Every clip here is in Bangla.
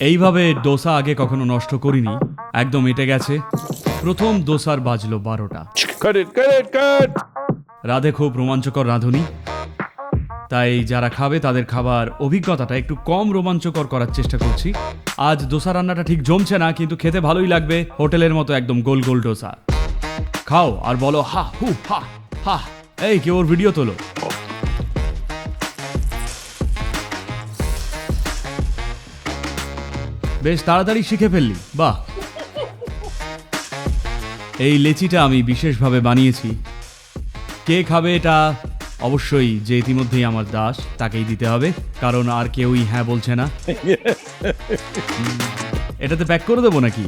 এইভাবে ডোসা আগে কখনো নষ্ট করিনি। একদম এটে গেছে। প্রথম দোসার বাজলো বারোটা! রাধে খুব রোমাঞ্চকর রাঁধুনি। তাই যারা খাবে তাদের খাবার অভিজ্ঞতাটা একটু কম রোমাঞ্চকর করার চেষ্টা করছি। আজ ডোসা রান্নাটা ঠিক জমছে না কিন্তু খেতে ভালোই লাগবে। হোটেলের মতো একদম গোল গোল ডোসা খাও আর বলো হা হু হা হা। এই কেউ ওর ভিডিও তোলো। বেশ তাড়াতাড়ি শিখে ফেললি। বাহ। এই লেচিটা আমি বিশেষভাবে বানিয়েছি। কে খাবে এটা অবশ্যই যে ইতিমধ্যেই আমার দাস, তাকেই দিতে হবে, কারণ আর কেউই হ্যাঁ বলছে না। এটাতে প্যাক করে দেবো নাকি?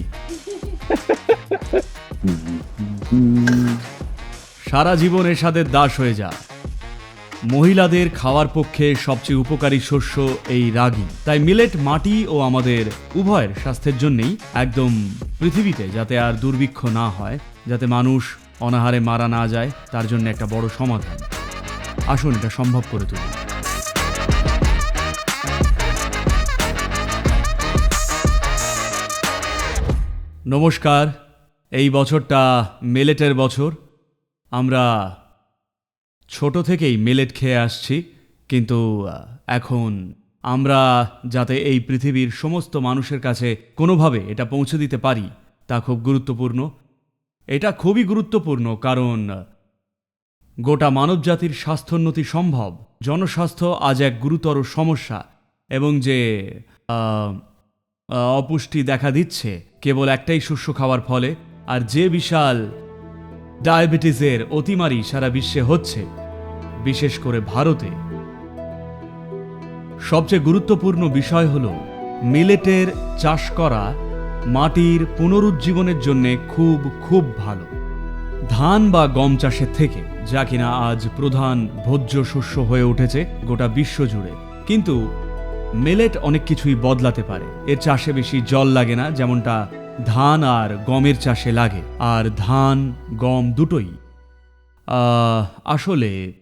সারা জীবন এর সাথে দাস হয়ে যা। মহিলাদের খাওয়ার পক্ষে সবচেয়ে উপকারী শস্য এই রাগি। তাই মিলেট মাটি ও আমাদের উভয়ের স্বাস্থ্যের জন্যই একদম পৃথিবীতে যাতে আর দুর্ভিক্ষ না হয়, যাতে মানুষ অনাহারে মারা না যায়, তার জন্য একটা বড় সমাধান। আসুন এটা সম্ভব করে তুলি। নমস্কার, এই বছরটা মেলেটের বছর। আমরা ছোট থেকেই মিলেট খেয়ে আসছি, কিন্তু এখন আমরা যাতে এই পৃথিবীর সমস্ত মানুষের কাছে কোনোভাবে এটা পৌঁছে দিতে পারি, তা খুব গুরুত্বপূর্ণ। এটা খুবই গুরুত্বপূর্ণ কারণ, গোটা মানবজাতির স্বাস্থ্যোন্নতি সম্ভব। জনস্বাস্থ্য আজ এক গুরুতর সমস্যা এবং যে অপুষ্টি দেখা দিচ্ছে, কেবল একটাই শস্য খাওয়ার ফলে, আর যে বিশাল ডায়াবেটিসের অতিমারি সারা বিশ্বে হচ্ছে, বিশেষ করে ভারতে। সবচেয়ে গুরুত্বপূর্ণ বিষয় হল, মিলেটের চাষ করা মাটির পুনরুজ্জীবনের জন্য খুব খুব ভালো। ধান বা গম চাষের থেকে, যা কিনা আজ প্রধান ভোজ্য শস্য হয়ে উঠেছে গোটা বিশ্ব জুড়ে। কিন্তু মিলেট অনেক কিছুই বদলাতে পারে। এর চাষে বেশি জল লাগে না, যেমনটা ধান আর গমের চাষে লাগে, আর ধান, গম দুটোই। আসলে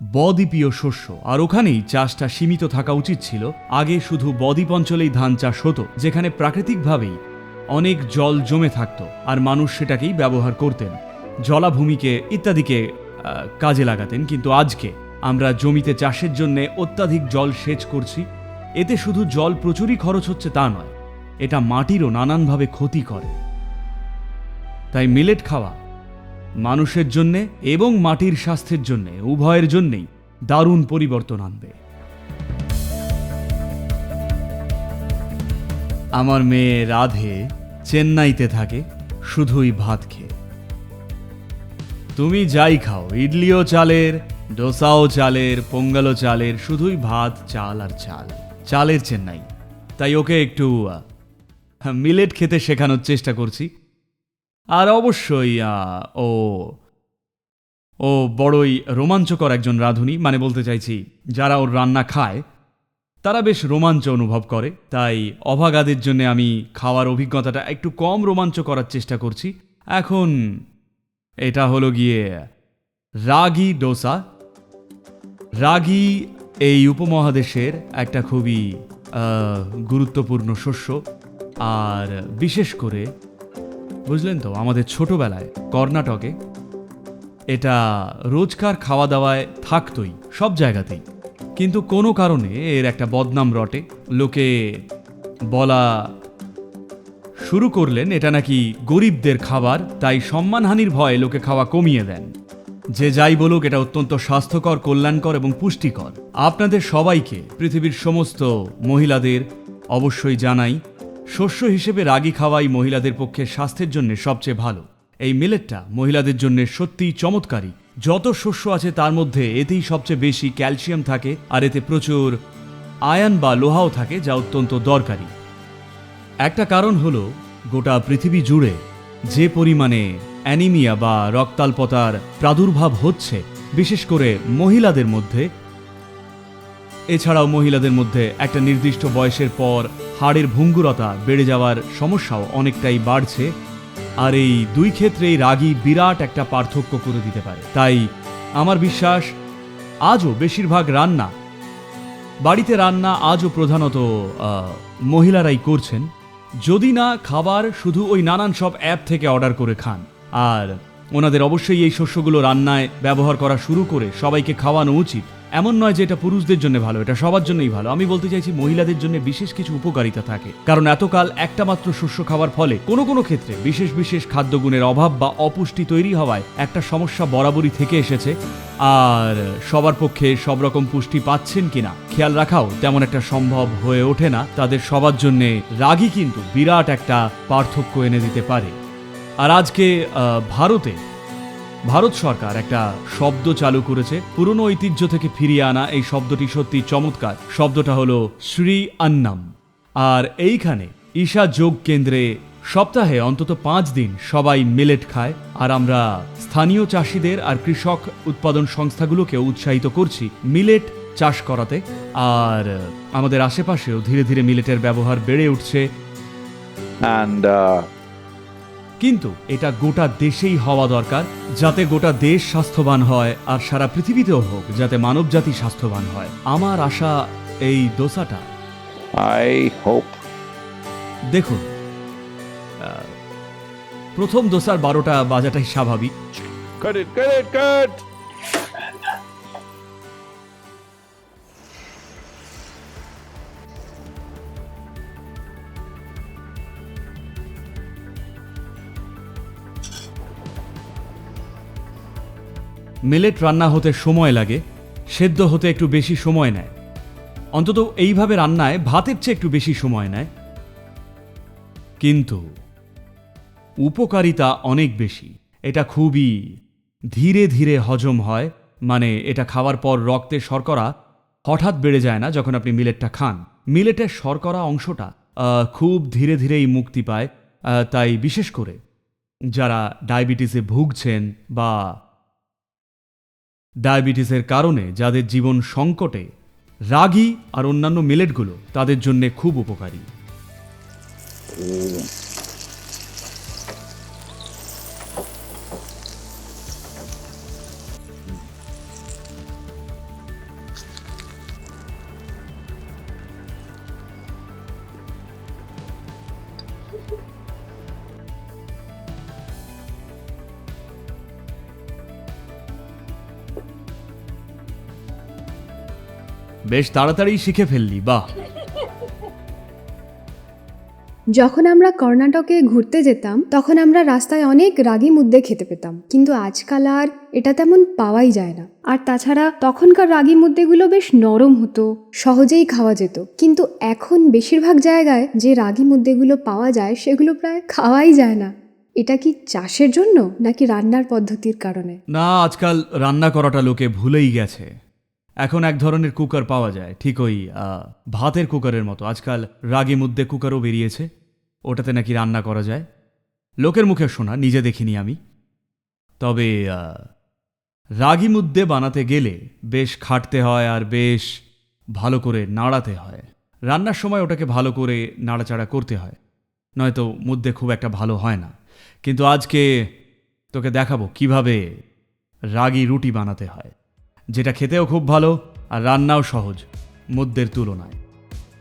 বদ্বীপীয় শস্য, আর ওখানেই চাষটা সীমিত থাকা উচিত ছিল। আগে শুধু বদ্বীপ অঞ্চলেই ধান চাষ হতো, যেখানে প্রাকৃতিকভাবেই অনেক জল জমে থাকত, আর মানুষ সেটাকেই ব্যবহার করতেন। জলাভূমিকে ইত্যাদিকে কাজে লাগাতেন, কিন্তু আজকে আমরা জমিতে চাষের জন্য অত্যাধিক জল সেচ করছি। এতে শুধু জল প্রচুরই খরচ হচ্ছে তা নয় এটা মাটিরও নানানভাবে ক্ষতি করে। তাই মিলেট খাওয়া মানুষের জন্যে এবং মাটির স্বাস্থ্যের জন্যে, উভয়ের জন্যেই দারুণ পরিবর্তন আনবে। আমার মেয়ে রাধে চেন্নাইতে থাকে, শুধুই ভাত খেয়ে। তুমি যাই খাও, ইডলিও চালের, ডোসাও চালের, পোঙ্গালও চালের, শুধুই ভাত, চাল আর চাল। চালের চেন্নাই। তাই ওকে একটু মিলেট খেতে শেখানোর চেষ্টা করছি। আর অবশ্যই ও ও বড়ই রোমাঞ্চকর একজন রাঁধুনি। মানে বলতে চাইছি, যারা ওর রান্না খায়, তারা বেশ রোমাঞ্চ অনুভব করে। তাই অভাগাদের জন্য আমি খাওয়ার অভিজ্ঞতাটা একটু কম রোমাঞ্চ করার চেষ্টা করছি। এখন এটা হলো গিয়ে রাগি ডোসা। রাগি এই উপমহাদেশের একটা খুবই গুরুত্বপূর্ণ শস্য। আর বিশেষ করে, বুঝলেন তো, আমাদের ছোটবেলায় কর্ণাটকে এটা রোজকার খাওয়া দাওয়ায় থাকতই, সব জায়গাতেই। কিন্তু কোনো কারণে এর একটা বদনাম রটে। লোকে বলা শুরু করলেন, এটা নাকি গরিবদের খাবার, তাই সম্মানহানির ভয়ে লোকে খাওয়া কমিয়ে দেন। যে যাই বলুক, এটা অত্যন্ত স্বাস্থ্যকর, কল্যাণকর এবং পুষ্টিকর। আপনাদের সবাইকে পৃথিবীর সমস্ত মহিলাদের অবশ্যই জানাই শস্য হিসেবে রাগি খাওয়াই মহিলাদের পক্ষে স্বাস্থ্যের জন্য সবচেয়ে ভালো। এই মিলেটটা মহিলাদের জন্য সত্যিই চমৎকারী। যত শস্য আছে তার মধ্যে এতেই সবচেয়ে বেশি ক্যালসিয়াম থাকে আর এতে প্রচুর আয়ন বা লোহাও থাকে যা অত্যন্ত দরকারি। একটা কারণ হলো গোটা পৃথিবী জুড়ে যে পরিমাণে অ্যানিমিয়া বা রক্তাল্পতার প্রাদুর্ভাব হচ্ছে, বিশেষ করে মহিলাদের মধ্যে এছাড়াও মহিলাদের মধ্যে একটা নির্দিষ্ট বয়সের পর হাড়ের ভঙ্গুরতা বেড়ে যাওয়ার সমস্যাও অনেকটাই বাড়ছে, আর এই দুই ক্ষেত্রেই রাগী বিরাট একটা পার্থক্য করে দিতে পারে। তাই আমার বিশ্বাস, আজও বেশিরভাগ রান্না, বাড়িতে রান্না আজও প্রধানত মহিলারাই করছেন। যদি না, খাবার শুধু ওই নানান সব অ্যাপ থেকে অর্ডার করে খান। আর ওনাদের অবশ্যই এই শস্যগুলো রান্নায় ব্যবহার করা শুরু করে সবাইকে খাওয়ানো উচিত। এমন নয় যে এটা পুরুষদের জন্য ভালো, এটা সবার জন্যই ভালো। আমি বলতে চাইছি মহিলাদের জন্য বিশেষ কিছু উপকারিতা থাকে। কারণ এতকাল একটা মাত্র শস্য খাওয়ার ফলে কোনো কোনো ক্ষেত্রে বিশেষ বিশেষ খাদ্যগুণের অভাব বা অপুষ্টি তৈরি হওয়ায় একটা সমস্যা বরাবরই থেকে এসেছে। আর সবার পক্ষে সব রকম পুষ্টি পাচ্ছেন কিনা, খেয়াল রাখাও তেমন একটা সম্ভব হয়ে ওঠে না। তাদের সবার জন্য রাগই কিন্তু বিরাট একটা পার্থক্য এনে দিতে পারে। আর আজকে ভারতে ভারত সরকার একটা শব্দ চালু করেছে। পুরনো ঐতিহ্য থেকে ফিরিয়ে আনা এই শব্দটি সত্যি চমৎকার। শব্দটা হলো শ্রী আন্নাম। আর এইখানে ঈশা যোগ কেন্দ্রে সপ্তাহে অন্তত পাঁচ দিন সবাই মিলেট খায়। আর আমরা স্থানীয় চাষিদের আর কৃষক উৎপাদন সংস্থাগুলোকে উৎসাহিত করছি মিলেট চাষ করাতে। আর আমাদের আশেপাশেও ধীরে ধীরে মিলেটের ব্যবহার বেড়ে উঠছে। Uh, কিন্তু এটা গোটা দেশেই হওয়া দরকার যাতে গোটা দেশ স্বাস্থ্যবান হয় আর সারা পৃথিবীতেও হোক যাতে মানবজাতি স্বাস্থ্যবান হয়। আমার আশা এই দোসাটা। দেখুন প্রথম দোসার বারোটা বাজাটাই স্বাভাবিক। Cut it, cut it, cut. Millet রান্না হতে সময় লাগে, সেদ্ধ হতে একটু বেশি সময় নেয়। অন্তত এইভাবে রান্নায় ভাতের চেয়ে একটু বেশি সময় নেয়। কিন্তু উপকারিতা অনেক বেশি। এটা খুবই ধীরে ধীরে হজম হয় মানে এটা খাওয়ার পর রক্তে শর্করা হঠাৎ বেড়ে যায় না যখন আপনি মিলেটটা খান। মিলেটের শর্করা অংশটা খুব ধীরে ধীরেই মুক্তি পায় তাই বিশেষ করে যারা ডায়াবেটিসে ভুগছেন বা ডায়াবেটিসের কারণে যাদের জীবন সংকটে রাগি আর অন্যান্য মিলেটগুলো তাদের জন্য খুব উপকারী। বেশ তাড়াতাড়ি শিখে ফেললি বাহ। যখন আমরা কর্ণাটকে ঘুরতে যেতাম তখন আমরা রাস্তায় অনেক রাগি মুদ্দে খেতে পেতাম। কিন্তু আজকাল আর এটা তেমন পাওয়াই যায় না। আর তাছাড়া তখনকার রাগি মুদ্দেগুলো বেশ নরম হতো সহজেই খাওয়া যেত। কিন্তু এখন বেশিরভাগ জায়গায় যে রাগি মুদ্দেগুলো পাওয়া যায় সেগুলো প্রায় খাওয়াই যায় না। এটা কি চাষের জন্য নাকি রান্নার পদ্ধতির কারণে? না আজকাল রান্না করাটা লোকে ভুলেই গেছে। এখন এক ধরনের কুকার পাওয়া যায়, ঠিক ওই ভাতের কুকারের মতো। আজকাল রাগি মুদ্দে কুকারও বেরিয়েছে, ওটাতে নাকি রান্না করা যায়। লোকের মুখে শোনা, নিজে দেখিনি আমি। তবে রাগি মুদ্দে বানাতে গেলে বেশ খাটতে হয় আর বেশ ভালো করে নাড়াতে হয়। রান্নার সময় ওটাকে ভালো করে নাড়াচাড়া করতে হয়, নয়তো মুদ্দে খুব একটা ভালো হয় না। কিন্তু আজকে তোকে দেখাবো কীভাবে রাগি রুটি বানাতে হয়। যেটা খেতেও খুব ভালো আর রান্নাও সহজ, মুদ্দের তুলনায়।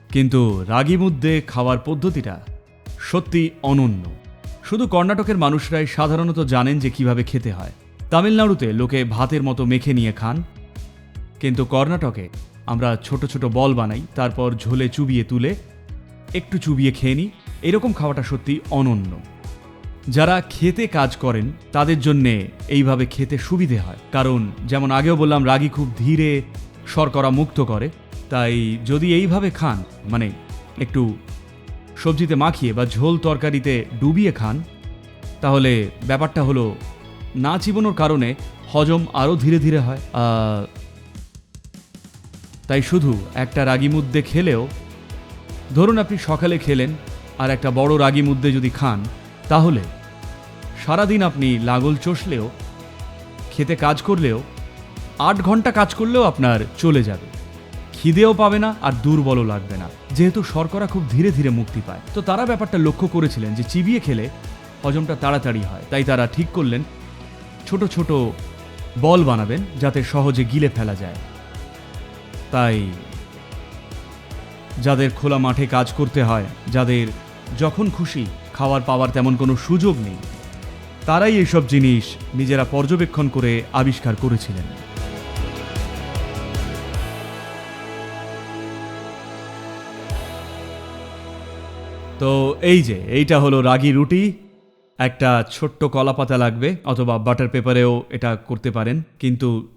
কিন্তু রাগি মুদ্দে খাওয়ার পদ্ধতিটা সত্যি অনন্য। শুধু কর্ণাটকের মানুষরাই সাধারণত জানেন যে কীভাবে খেতে হয়। তামিলনাড়ুতে লোকে ভাতের মতো মেখে নিয়ে খান, কিন্তু কর্ণাটকে আমরা ছোট ছোট বল বানাই, তারপর ঝোলে চুবিয়ে তুলে, একটু চুবিয়ে খেয়ে নিই। এরকম খাওয়াটা সত্যি অনন্য। যারা খেতে কাজ করেন, তাদের জন্যে এইভাবে খেতে সুবিধে হয়। কারণ যেমন আগেও বললাম, রাগি খুব ধীরে শর্করা মুক্ত করে। তাই যদি এইভাবে খান মানে একটু সবজিতে মাখিয়ে বা ঝোল তরকারিতে ডুবিয়ে খান, তাহলে ব্যাপারটা হলো, না চিবোনোর কারণে হজম আরও ধীরে ধীরে হয়। তাই শুধু একটা রাগি মুদ্দে খেলেও, ধরুন আপনি সকালে খেলেন আর একটা বড় রাগি মুদ্দে যদি খান, তাহলে সারাদিন আপনি লাগল চষলেও, খেতে কাজ করলেও, আট ঘণ্টা কাজ করলেও আপনার চলে যাবে। খিদেও পাবে না আর দুর্বলও লাগবে না। যেহেতু শর্করা খুব ধীরে ধীরে মুক্তি পায়। তো তারা ব্যাপারটা লক্ষ্য করেছিলেন যে চিবিয়ে খেলে হজমটা তাড়াতাড়ি হয়। তাই তারা ঠিক করলেন, ছোট ছোট বল বানাবেন যাতে সহজে গিলে ফেলা যায়। তাই যাদের খোলা মাঠে কাজ করতে হয়, যাদের যখন খুশি খাবার পাওয়ার তেমন কোনো সুযোগ নেই তারাই এইসব জিনিস নিজেরা পর্যবেক্ষণ করে আবিষ্কার করেছিলেন। তো এই যে, এইটা হলো রাগি রুটি। একটা ছোট্ট কলা পাতা লাগবে, অথবা বাটার পেপারেও এটা করতে পারেন। কিন্তু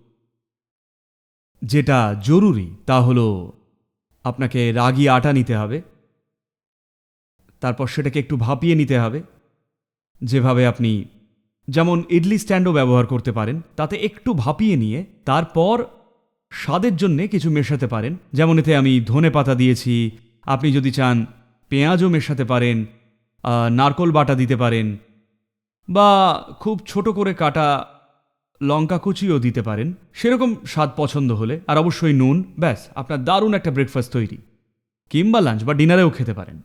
যেটা জরুরি, তা হলো আপনাকে রাগি আটা নিতে হবে। তারপর সেটাকে একটু ভাপিয়ে নিতে হবে। যেভাবে আপনি যেমন ইডলি স্ট্যান্ডও ব্যবহার করতে পারেন, তাতে একটু ভাপিয়ে নিয়ে তারপর স্বাদের জন্যে কিছু মেশাতে পারেন। যেমন এতে আমি ধনে পাতা দিয়েছি, আপনি যদি চান পেঁয়াজও মেশাতে পারেন নারকোল বাটা দিতে পারেন, বা খুব ছোট করে কাটা লঙ্কা কুচিও দিতে পারেন। সেরকম স্বাদ পছন্দ হলে, আর অবশ্যই নুন, ব্যাস, আপনার দারুণ একটা ব্রেকফাস্ট তৈরি। কিংবা লাঞ্চ বা ডিনারেও খেতে পারেন।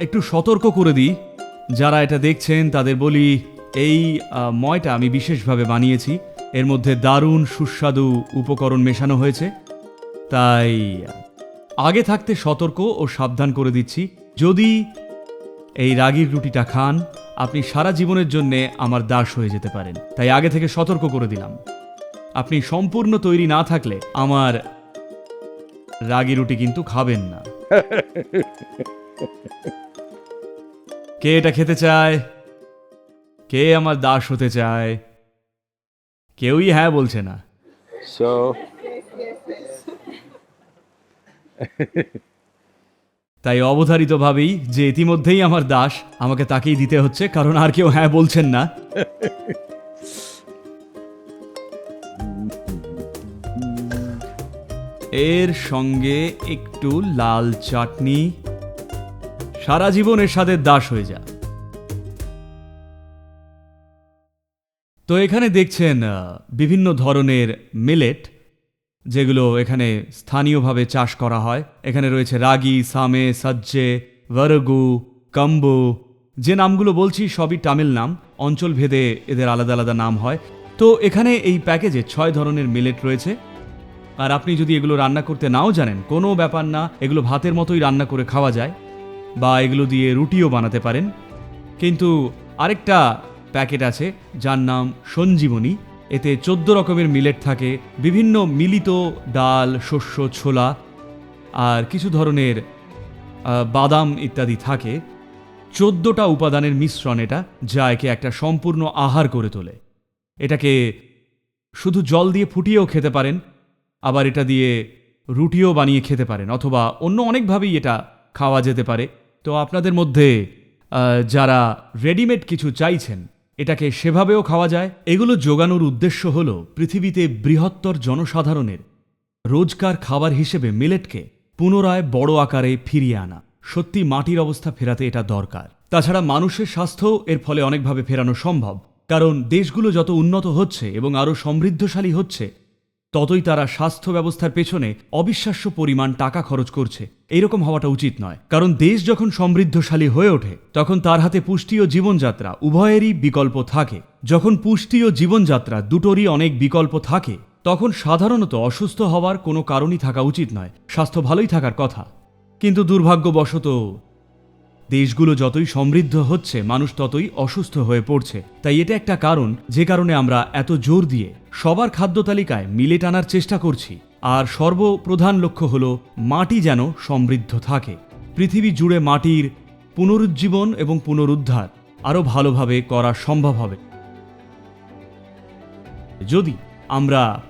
একটু সতর্ক করে দিই। যারা এটা দেখছেন, তাদের বলি, এই ময়টা আমি বিশেষভাবে বানিয়েছি। এর মধ্যে দারুণ সুস্বাদু উপকরণ মেশানো হয়েছে। তাই, আগে থাকতে সতর্ক ও সাবধান করে দিচ্ছি। যদি এই রাগির রুটিটা খান, আপনি সারা জীবনের জন্যে আমার দাস হয়ে যেতে পারেন। তাই আগে থেকে সতর্ক করে দিলাম। আপনি সম্পূর্ণ তৈরি না থাকলে আমার রাগি রুটি কিন্তু খাবেন না। কে এটা খেতে চায়? কে আমার দাস হতে চায়? কেউই হ্যাঁ বলছে না। So, তাই অবধারিতভাবেই যে ইতিমধ্যেই আমার দাস আমাকে তাকেই দিতে হচ্ছে কারণ আর কেউ হ্যাঁ বলছেন না। এর সঙ্গে একটু লাল চাটনি। সারা জীবন এর স্বাদের দাস হয়ে যা। তো এখানে দেখছেন বিভিন্ন ধরনের মিলেট যেগুলো এখানে স্থানীয়ভাবে চাষ করা হয়। এখানে রয়েছে রাগি, সামে, সজ্জে, ভরগু, কম্বু। যে নামগুলো বলছি সবই তামিল নাম। অঞ্চলভেদে এদের আলাদা আলাদা নাম হয়। তো এখানে এই প্যাকেজে ছয় ধরনের মিলেট রয়েছে। আর আপনি যদি এগুলো রান্না করতে নাও জানেন, কোনো ব্যাপার না, এগুলো ভাতের মতোই রান্না করে খাওয়া যায় বা এগুলো দিয়ে রুটিও বানাতে পারেন। কিন্তু আরেকটা প্যাকেট আছে, যার নাম সঞ্জীবনী। এতে চোদ্দ রকমের মিলেট থাকে, বিভিন্ন মিলিত ডাল, শস্য, ছোলা আর কিছু ধরনের বাদাম ইত্যাদি থাকে। চোদ্দোটা উপাদানের মিশ্রণ এটা, যা একে একটা সম্পূর্ণ আহার করে তোলে। এটাকে শুধু জল দিয়ে ফুটিয়েও খেতে পারেন আবার এটা দিয়ে রুটিও বানিয়ে খেতে পারেন অথবা অন্য অনেকভাবেই এটা খাওয়া যেতে পারে। তো আপনাদের মধ্যে যারা রেডিমেড কিছু চাইছেন, এটাকে সেভাবেও খাওয়া যায়। এগুলো যোগানোর উদ্দেশ্য হল পৃথিবীতে বৃহত্তর জনসাধারণের রোজকার খাবার হিসেবে মিলেটকে পুনরায় বড় আকারে ফিরিয়ে আনা। সত্যি মাটির অবস্থা ফেরাতে এটা দরকার। তাছাড়া মানুষের স্বাস্থ্য এর ফলে অনেকভাবে ফেরানো সম্ভব। কারণ দেশগুলো যত উন্নত হচ্ছে এবং আরও সমৃদ্ধশালী হচ্ছে ততই তারা স্বাস্থ্য ব্যবস্থার পেছনে অবিশ্বাস্য পরিমাণ টাকা খরচ করছে। এরকম হওয়াটা উচিত নয়। কারণ দেশ যখন সমৃদ্ধশালী হয়ে ওঠে, তখন তার হাতে পুষ্টি ও জীবনযাত্রা উভয়েরই বিকল্প থাকে। যখন পুষ্টি ও জীবনযাত্রা দুটোরই অনেক বিকল্প থাকে, তখন সাধারণত অসুস্থ হওয়ার কোনো কারণই থাকা উচিত নয়। স্বাস্থ্য ভালোই থাকার কথা। কিন্তু দুর্ভাগ্যবশত দেশগুলো যতই সমৃদ্ধ হচ্ছে, মানুষ ততই অসুস্থ হয়ে পড়ছে। তাই এটা একটা কারণ, যে কারণে আমরা এত জোর দিয়ে সবার খাদ্য তালিকায় মিলে টানার চেষ্টা করছি। আর সর্বপ্রধান লক্ষ্য হল মাটি যেন সমৃদ্ধ থাকে। পৃথিবী জুড়ে মাটির পুনরুজ্জীবন এবং পুনরুদ্ধার আরও ভালোভাবে করা সম্ভব হবে। যদি আমরা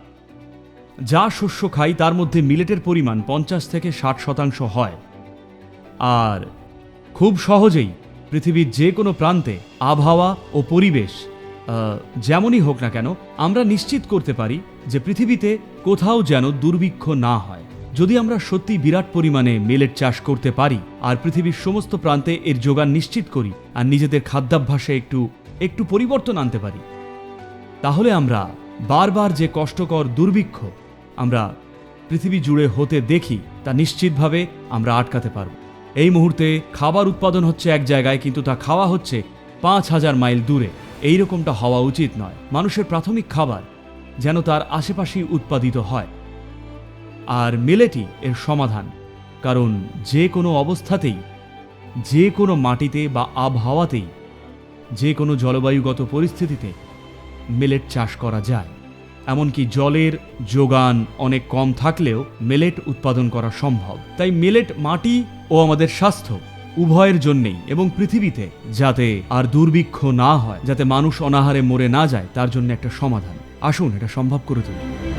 যা শস্য খাই, তার মধ্যে মিলেটের পরিমাণ পঞ্চাশ থেকে ষাট শতাংশ হয়। আর খুব সহজেই পৃথিবীর যে কোনো প্রান্তে আবহাওয়া ও পরিবেশ যেমনই হোক না কেন, আমরা নিশ্চিত করতে পারি যে পৃথিবীতে কোথাও যেন দুর্ভিক্ষ না হয়। যদি আমরা সত্যি বিরাট পরিমাণে মিলেট চাষ করতে পারি আর পৃথিবীর সমস্ত প্রান্তে এর যোগান নিশ্চিত করি আর নিজেদের খাদ্যাভ্যাসে একটু একটু পরিবর্তন আনতে পারি, তাহলে আমরা বারবার যে কষ্টকর দুর্ভিক্ষ আমরা পৃথিবী জুড়ে হতে দেখি, তা নিশ্চিতভাবে আমরা আটকাতে পারব। এই মুহূর্তে খাবার উৎপাদন হচ্ছে এক জায়গায়, কিন্তু তা খাওয়া হচ্ছে পাঁচ হাজার মাইল দূরে। এই রকমটা হওয়া উচিত নয়। মানুষের প্রাথমিক খাবার যেন তার আশেপাশেই উৎপাদিত হয়। আর মিলেটই এর সমাধান। কারণ যে কোনো অবস্থাতেই, যে কোনো মাটিতে বা আবহাওয়াতেই, যে কোনো জলবায়ুগত পরিস্থিতিতে মিলেট চাষ করা যায়। এমনকি জলের যোগান অনেক কম থাকলেও মিলেট উৎপাদন করা সম্ভব। তাই মিলেট মাটি ও আমাদের স্বাস্থ্য উভয়ের জন্যেই এবং পৃথিবীতে, যাতে আর দুর্ভিক্ষ না হয়, যাতে মানুষ অনাহারে মরে না যায়, তার জন্য একটা সমাধান। আসুন, এটা সম্ভব করে তুলি।